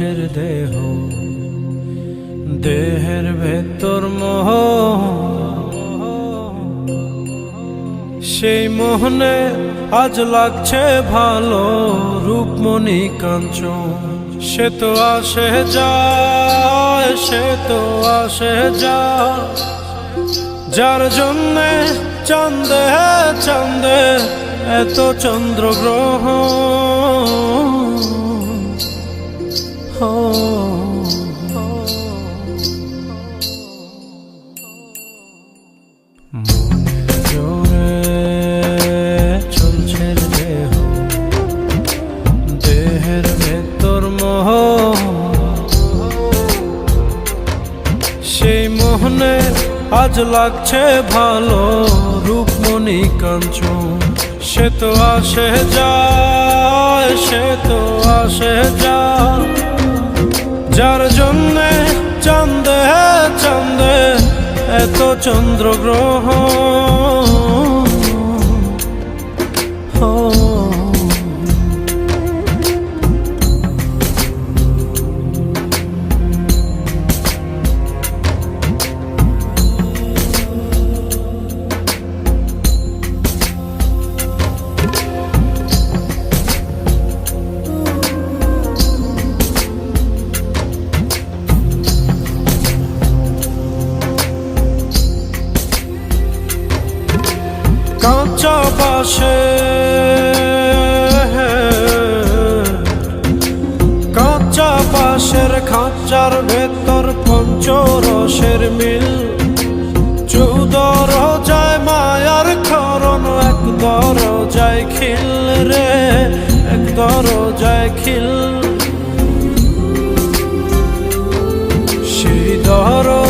চলছে দেহ, দেহের ভেতর মোহ। সেই মোহনে আজ লাগছে ভালো, রূপমণি কাঞ্চন। সে তো আসে যায়, সে তো আসে যায়। যার জন্যে চন্দে চন্দে এত চন্দ্রগ্রহ আজ লাগছে ভালো রূপমণি কাঞ্চন। সে তো আসে যায় সে তো আসে যায় যার জন্যে চান্দে চান্দে এত চন্দ্রগ্রহ কাঁচা বাসে কাঁচা বাসের খাঁচার ভেতর পঞ্চরসের মিল। চৌদ রজায় মায়ার খরণ এক দরজায় খিল রে এক দরজায় খিল। সেই দরজা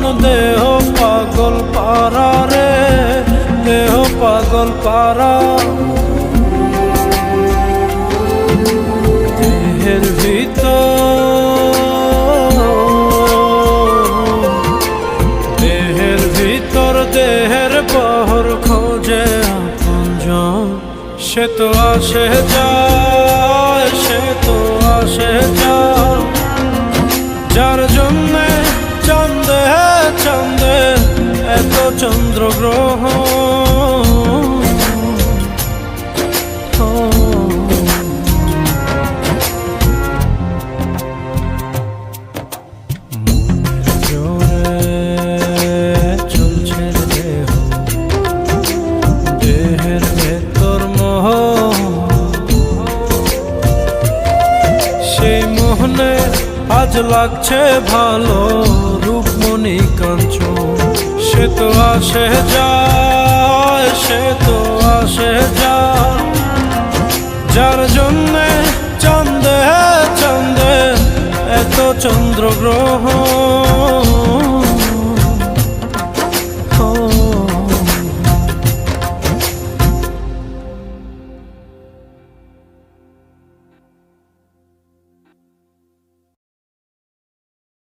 চলন দেহ পাগল পারা রে, দেহ পাগল পারা দেহের ভিতর দেহের ভিতর, দেহের পহর খোঁজে সে তো আসে যায়, সে তো আসে যায়। যার চন্দ্রগ্রহ। আজ লাগছে ভালো। তো আসে